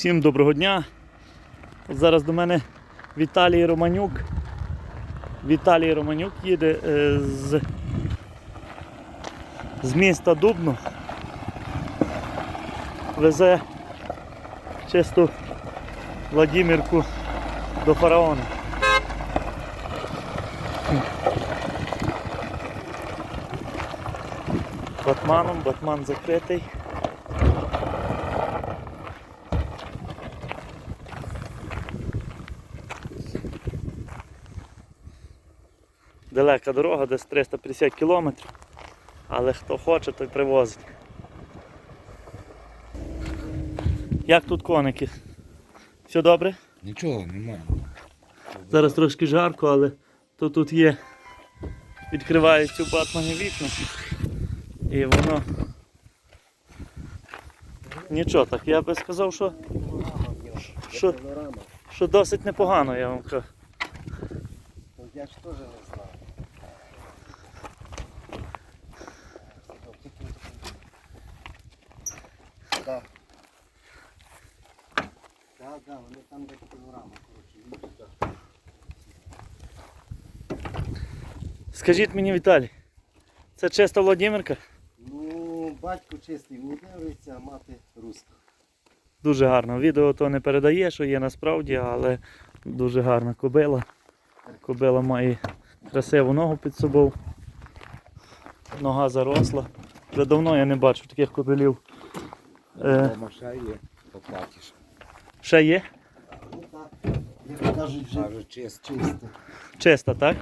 Всім доброго дня. От зараз до мене Віталій Романюк. Віталій Романюк їде е, з, з міста Дубно. Везе чисту Владимирку до фараона. Батманом, батман закритий. Далека дорога, десь 350 кілометрів. Але хто хоче, той привозить. Як тут коники? Все добре? Нічого немає. Зараз трошки жарко, але то тут є. Відкриваються у батмані вікна. І воно. Нічого так, я би сказав, що, що, що досить непогано, я вам кажу. Я ж теж не Так. Так, так, вони там десь панорама, коротше, так. Скажіть мені, Віталій, це чиста Владимирка? Ну, батько чистий удавиться, а мати руска. Дуже гарно. Відео то не передає, що є насправді, але дуже гарна кобила. Кобила має красиву ногу під собою. Нога заросла. Вже давно я не бачив таких кобилів. Е. Дома ще є, поплатиш. Ще є? Ну так, як кажуть, вже чисто. чисто. Чиста, так?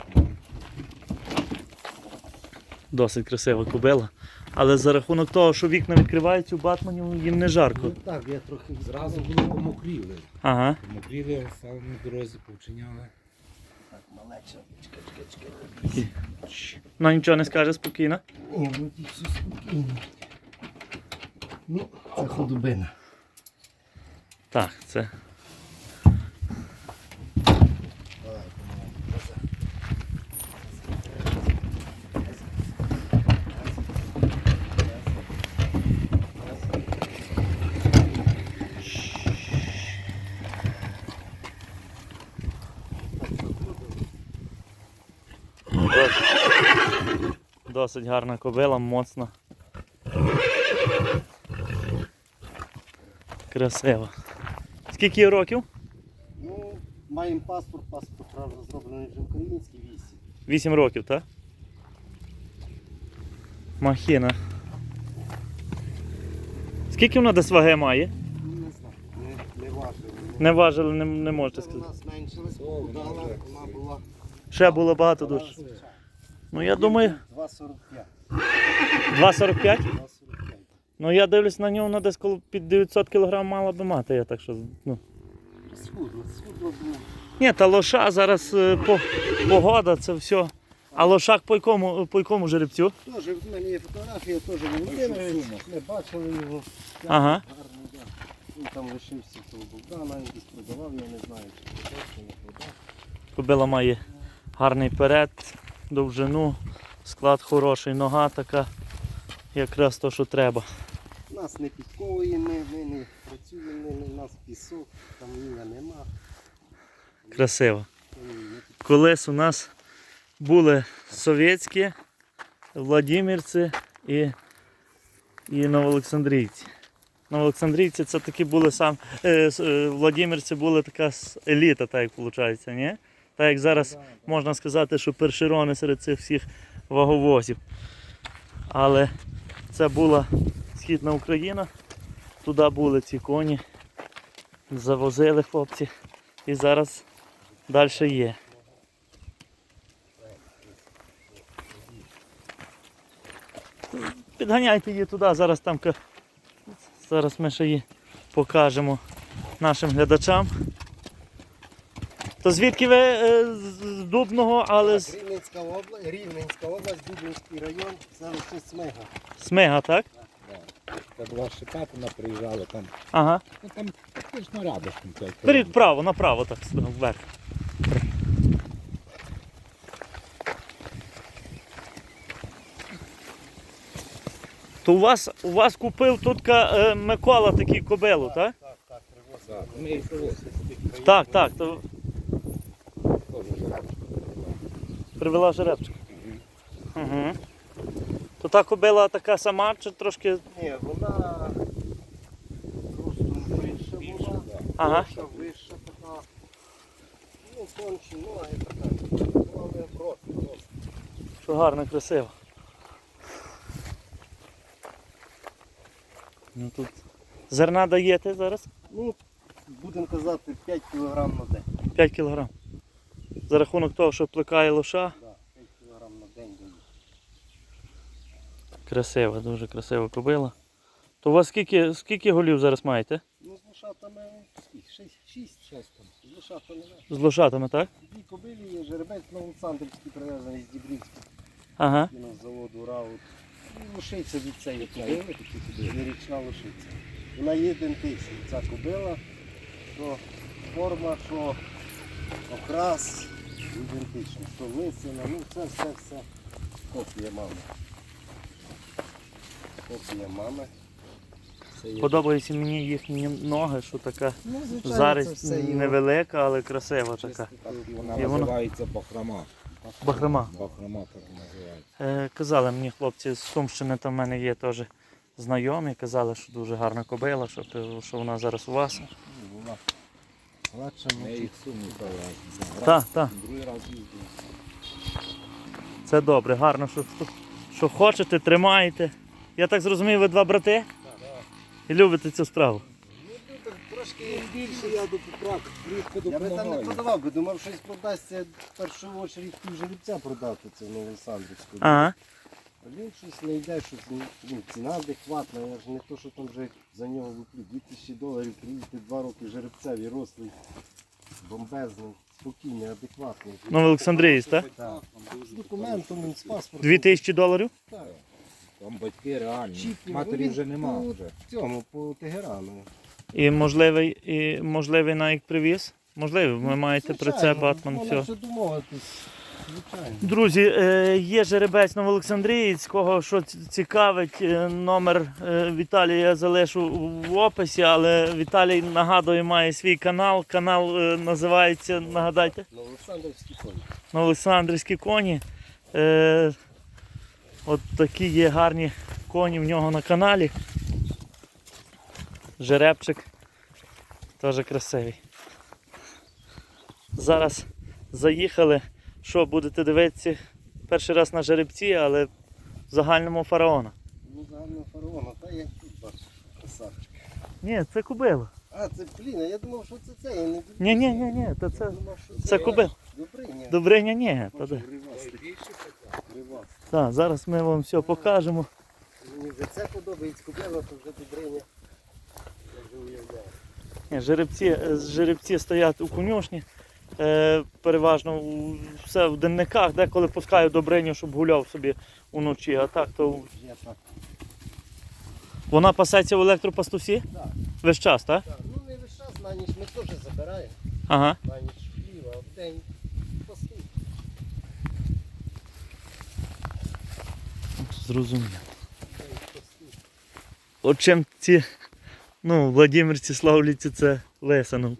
Досить красива кобила. Але за рахунок того, що вікна відкриваються у Батманів, їм не жарко. Ну так, я трохи Зразу були помокріли. Ага. Помокріли, стали на дорозі, повчиняли. Так, малеча. Чекай, чекай, чекай. Ну нічого не скаже спокійно. Ні, ну все спокійно. Ну, це ходубина. Так, це. Досить гарна кобила, моцна. Красива. Скільки років? Ну, маємо паспорт, паспорт правда зроблений вже український вісім. 8 років, так? Махіна. Скільки вона десь ваги має? Ну, Не знаю, не, не важливо. Не важили, не, не можете Це вона зменшилась, похудала, вона була Ще було багато душ. Ну я думаю, 2,45. 2,45. 2,45. Ну я дивлюсь на нього, вона десь коло під 900 кг мала би мати, я так що. Ну. Схудло, схудло було. Ні, та лоша зараз е, по, погода, це все. А лошак по якому, по якому жеребцю? Теж в мене є фотографія, теж Володимирович. Ми бачили його. Ага. Гарний, да. Він там лишився того Богдана, він десь продавав, я не знаю, чи продав, чи не продав. Кобила має гарний перед, довжину, склад хороший, нога така, якраз то, що треба. Нас не підковує, ми, ми не працюємо, у нас пісок, там ніга нема. Красиво. Колись у нас були совєтські, Владимирці і, і Новоолександрійці. Новоолександрійці це такі були сам. Е, е, Владимирці були така еліта, так як виходить, ні? Так як зараз можна сказати, що першерони серед цих всіх ваговозів. Але це була Східна Україна, туди були ці коні, завозили хлопці і зараз далі є. Підганяйте її туди, зараз там зараз ми ще її покажемо нашим глядачам. То звідки ви е, з з Дубного, але з Рівненська область, Рівненська область, Дубинський район, селище Смега. Смега, так? Та була Шипатина, приїжджали там. Ага. Ну там фактично рядышком. цей Беріть кордон. вправо, направо так вверх. То у вас, у вас купив тут е, Микола такі кобилу, так? Так, так, привозив. Так, ми їх привозили. Так, так, то Теж жеребчик. Привела жеребчик. Угу. То та кобила така сама, чи трошки. Ні, вона ростом вища була, Ага. вища, вища така. Ну, тонче, ну, а і така. Ну, але просто, просто. Що гарно, красиво. Ну тут зерна даєте зараз? Ну, будемо казати, 5 кг на день. 5 кг. За рахунок того, що плекає лоша. Да, 5 кг на день. Красива, дуже красива кобила. То у вас скільки, скільки голів зараз маєте? Ну, з лошатами скільки? 6, 6 там. З лошатами. З лошатами, так? Дві кобилі є, жеребець Новоолександрівський привезений з Дібрівського Ага. з заводу Раут. І лошиця від цієї кобили, нерічна лошиця. Вона є ідентична, ця кобила, що форма, що окрас ідентична, що лисина, ну це все все копія мами. Копія мами. Це є. Подобаються мені їхні ноги, що така Ну, звичайно, це зараз все його невелика, але красива така. Так вона І воно- називається бахрома. Бахрома. Бахрома так називається. Е, казали мені хлопці з Сумщини, там в мене є теж знайомі, казали, що дуже гарна кобила, що, ти- що вона зараз у вас. Ну, була. Гладша, Ми їх сумі. Так, так. Другий раз їздили. Це добре, гарно, що, що хочете, тримаєте. Я так зрозумів, ви два брати? І любите цю справу. ну, Трошки Більше я до поправ рідко Я би там не допомагаю. продавав, би думав, щось продасться в першу чергу пів жеребця продати це в Новоолександрівську. Ага. Він щось не йде, щось ну, ціна адекватна, я ж не то, що там вже за нього виплю 2000 доларів, приїдете два роки жеребцеві, рослий, бомбезний, спокійний, адекватний. Ну, в Олександрії, так? Так. З документом, він з паспортом. Дві тисячі доларів? Так. Там батьки реальні. Чіпні. Матері вже нема. по Вже. Цьому, по Тегерану. І можливий, і можливий навіть привіз? Можливий, ви маєте про це батман все. все домовитись. Друзі, е, є жеребець Новоолександрієць, кого що цікавить, е, номер е, Віталія я залишу в описі, але Віталій нагадує, має свій канал. Канал називається, нагадайте, На Олександрівській коні. Новоолександрівські коні. От такі є гарні коні в нього на каналі. Жеребчик теж красивий. Зараз заїхали. Що будете дивитися? Перший раз на жеребці, але в загальному фараона. Ну, загально фараона, та я тут бачу, красавчик. Ні, це кубило. А, це блін, я думав, що це це, я не Ні, ні, ні, ні, то це, думав, що це кубило. Добриня. Добриня ні. Та, де. Так, зараз ми вам все покажемо. Мені вже це подобається, купила, то вже добриня. Я вже уявляю. Ні, жеребці, е, жеребці стоять у конюшні. Е, переважно все в денниках, деколи пускаю добриню, щоб гуляв собі уночі. А так то вона пасеться в електропастусі Так, весь час, так? так. Ну не весь час, на ніч ми теж забираємо. Ага. На ніч хлів, а в день. Зрозуміло. От чим ці, ну, Владимирці славляться це лесаном.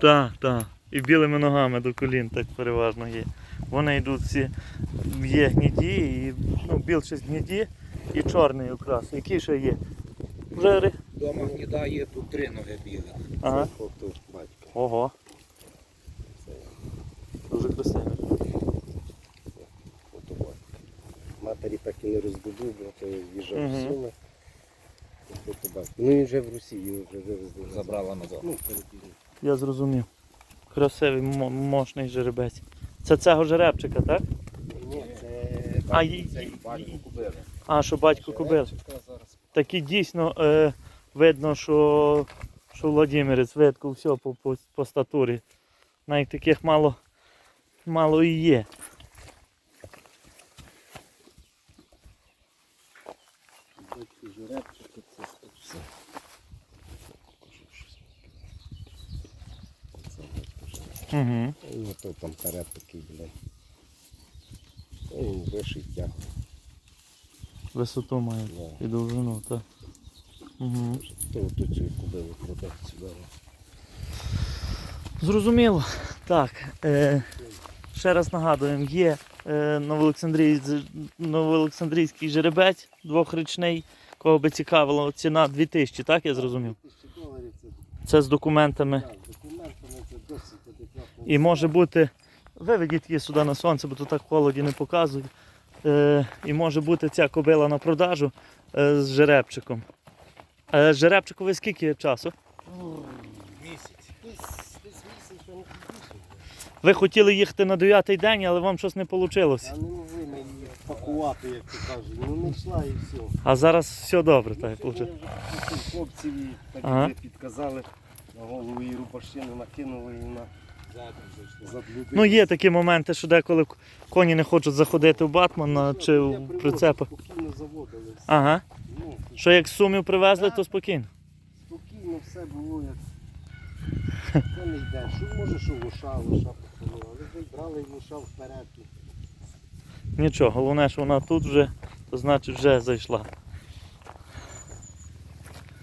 Так, так. І білими ногами до колін так переважно є. Вони йдуть всі, є гніді, і, ну, більшість гніді і чорний окрас. Які ще є? Вже ри- Дома гніда є тут три ноги білих. Ага. Це батька. Ого. Дуже красиво. фото батька. Матері так і не роздобув, бо то в'їжджав Мгм. в. Це Ну він вже в Росії, його вже вивезли. Забрала назад. Ну, перебігли. Я зрозумів. Красивий, мо- мощний жеребець. Це цього жеребчика, так? Ні, це А, Це батько купили. А, що батько кубили? Так і Такі дійсно е, видно, що, що Владимирець видко все по, по, по статурі. Навіть таких мало, мало і є. Батько жеребчики, це це все. Це батько жеребчик. Угу. Ну, то там перед такий, блядь. Він вишиття. Висоту має Да. і довжину, так. Угу. То тут цю кубилу продати сюди. Зрозуміло. Так. Е, ще раз нагадуємо, є е, новоолександрій- новоолександрійський жеребець двохрічний, кого би цікавило, ціна 2000, так я зрозумів? Доларів це Це з документами. І може бути. Виведіть її сюди на сонце, бо тут так холоді не показують. Е, і може бути ця кобила на продажу е, з жеребчиком. Е, жеребчику ви скільки часу? Місяць. Ви хотіли їхати на 9 день, але вам щось не вийшло. А не могли ми її пакувати, як то кажуть. Ну не йшла і все. А зараз все добре, так вийшло. сьогодні я вже попросив хлопців і так Ага. підказали на голову її рубашину накинули і на. Ну є такі моменти, що деколи коні не хочуть заходити в Батмана чи в заводили. Ага. Що як сумів привезли, то спокійно. спокійно все було як. Це не йде. Що може, що лоша, лоша похолола. Але ви брали і лоша вперед. Нічого, головне, що вона тут вже, то значить вже зайшла.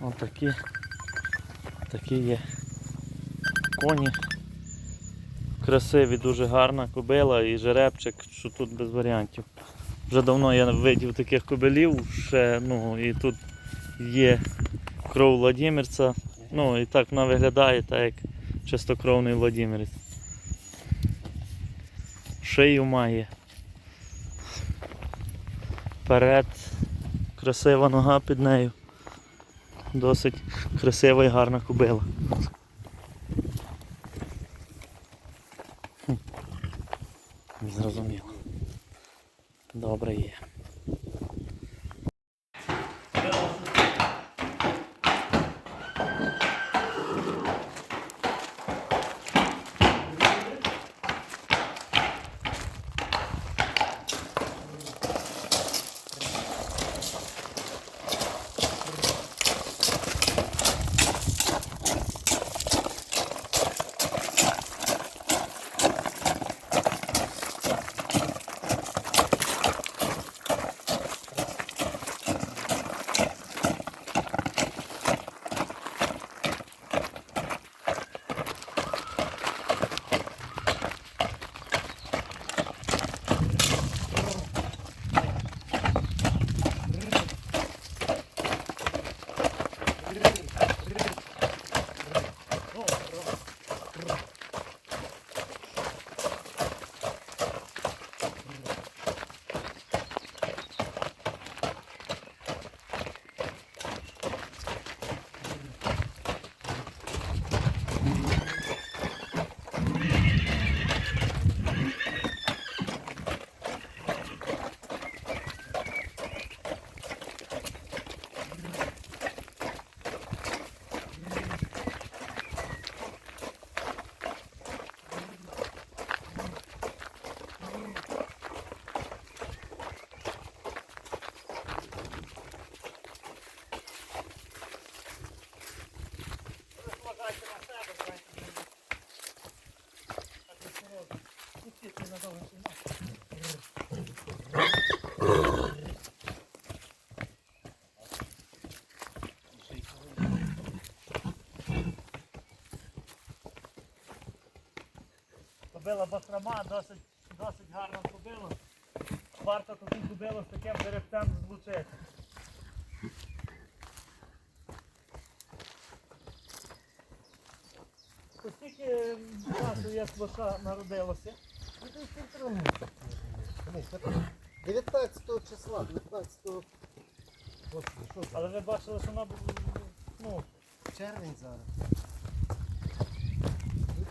Отакі. Такі є коні. Красиві, дуже гарна кобила і жеребчик, що тут без варіантів. Вже давно я видів таких кобилів, ще, ну, і тут є кров Владимирця. Ну і так вона виглядає, так як чистокровний Владимирець. Шию має. Вперед, красива нога під нею. Досить красива і гарна кобила. Хм. Зрозуміло. Добре є. Кобила Бахрама досить, досить гарна кобила. Варто таку кобилу з таким жеребцем злучити. Скільки часу як лоша народилося? 19 числа, 19 Господи, що це? Але ви бачили, що вона ну, Червень зараз.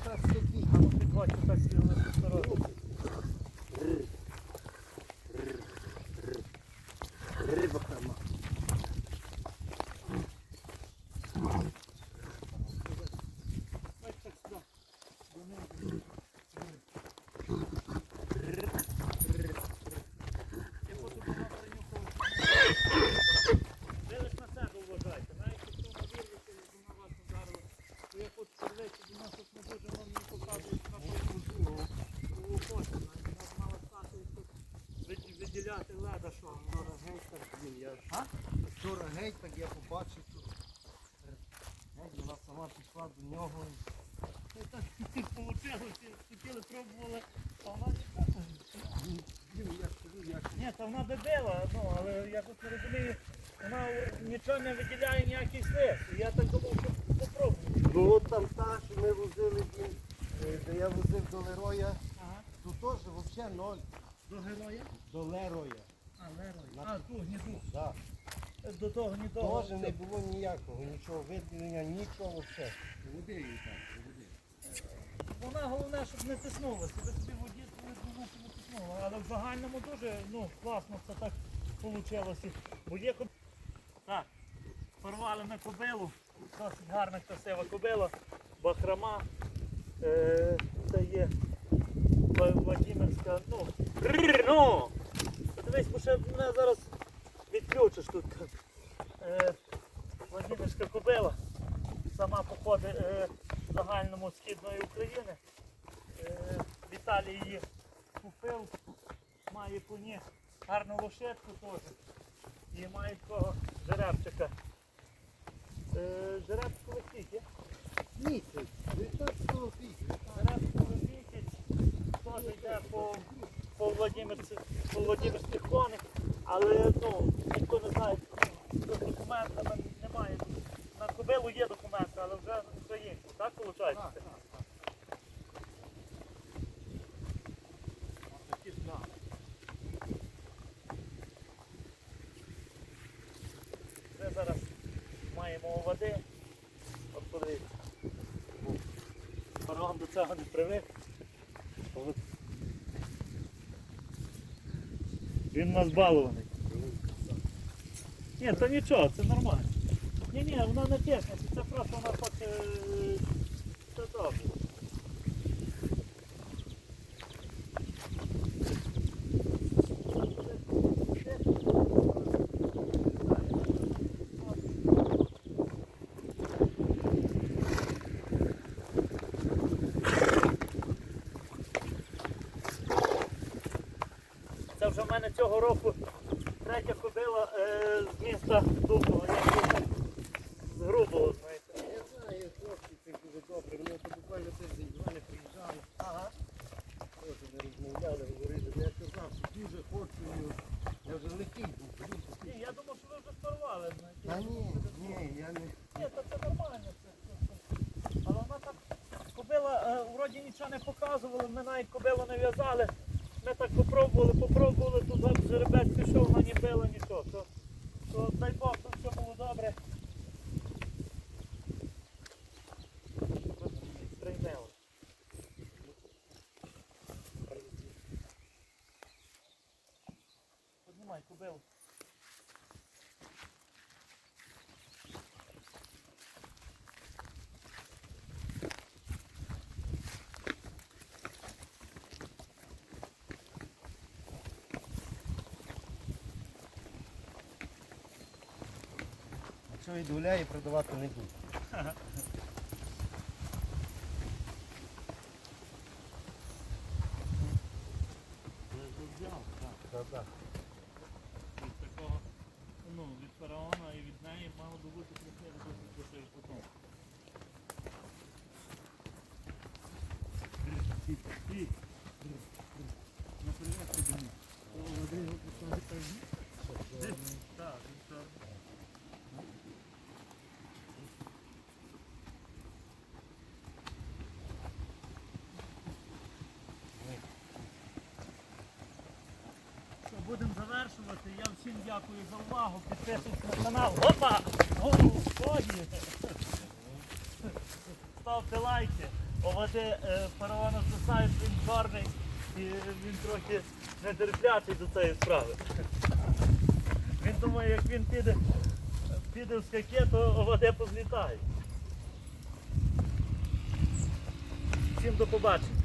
19 квітня. а ну підходьте так сіли сторону. Риба хама. Ось так сюди. Я хочу вона принюхала. Ви лиш на себе вважайте. Навіть якщо вона вірвиться, як вона вас ударила, то я хочу подивитися, до нас тут не дуже нам не показують на полку. Охоту, навіть вона мала стати і тут виді- виділяти леда, що Вчора геть так блін, я ж. А? Вчора геть так я побачив тут. Вона сама пішла до нього. і Так вийшло, хотіли, пробували, а вона ні, та вона би била, ну, але я тут не розумію, вона нічого не виділяє ніякий слід. Я так думав, що попробую. Ну от там та, що ми возили, е, де я возив до Лероя, Ага. тут теж взагалі ноль. До героя? До Лероя. А, Лерой. А, ту гніду. Да. До того гнідого. Теж не було ніякого, нічого виділення, нічого все. Води їй там, води. Вона головне, щоб не тиснулося. Ви собі воді, головне, щоб не тиснуло. Але в загальному дуже ну, класно це так вийшло. Бо є коб... Так, порвали ми кобилу. Досить гарна, красива кобила. Бахрама. Е, це є Владимирська. Ну, ну! Подивись, бо ще мене зараз відключиш тут. Е, Владимирська кобила. Сама походить е, в загальному східної України. Е, Віталій її купив, має коні гарну лошадку теж. І має такого жеребчика. Е, жеребчику скільки? Місяць, 19 квітня. Жеребчику місяць. Теж йде по, по, Владимирці, по Владимирських конях, але ну, ніхто не знає, з документами немає. На кобилу є документи, але вже українські, так виходить? Такі знали. Ми зараз маємо води. От подивіться. Фараон до цього не привик. Він нас балований. Ні, то нічого, це нормально. Ні, ні, вона не тісниться, це просто вона хоче. Це добре. Це вже в мене цього року ходила е, з міста Дубного, я тут з Грубого, знаєте. Я знаю, хлопці це дуже добре. Вони от буквально тиждень з мене приїжджали. Ага. Теж ми розмовляли, говорили. Я казав, що дуже хочу. Я вже летів був. Ні, я думав, що ви вже спарвали, знаєте. Та ні, ні, я не. Ні, то це нормально. Це. Але вона так кобила, е, вроді нічого не показували, ми навіть кобилу не в'язали. Ми так попробували, попробували, тут жеребець пішов, вона не била нічого. То, то дай Бог, то все було добре. Якщо і продавати не буду. Так, так. від такого, ну, від фараона і від неї мало би бути красиво досить красивий потом. На прив'язку до них. Так, він чорний. Що, Будемо завершувати. Я всім дякую за увагу. Підписуйтесь на канал. Опа! Господи! Ставте лайки. Овади е, фараона знають, він чорний і він трохи нетерплячий до цієї справи. Він думає, як він піде, піде в скаке, то овади позлітають. Всім до побачення.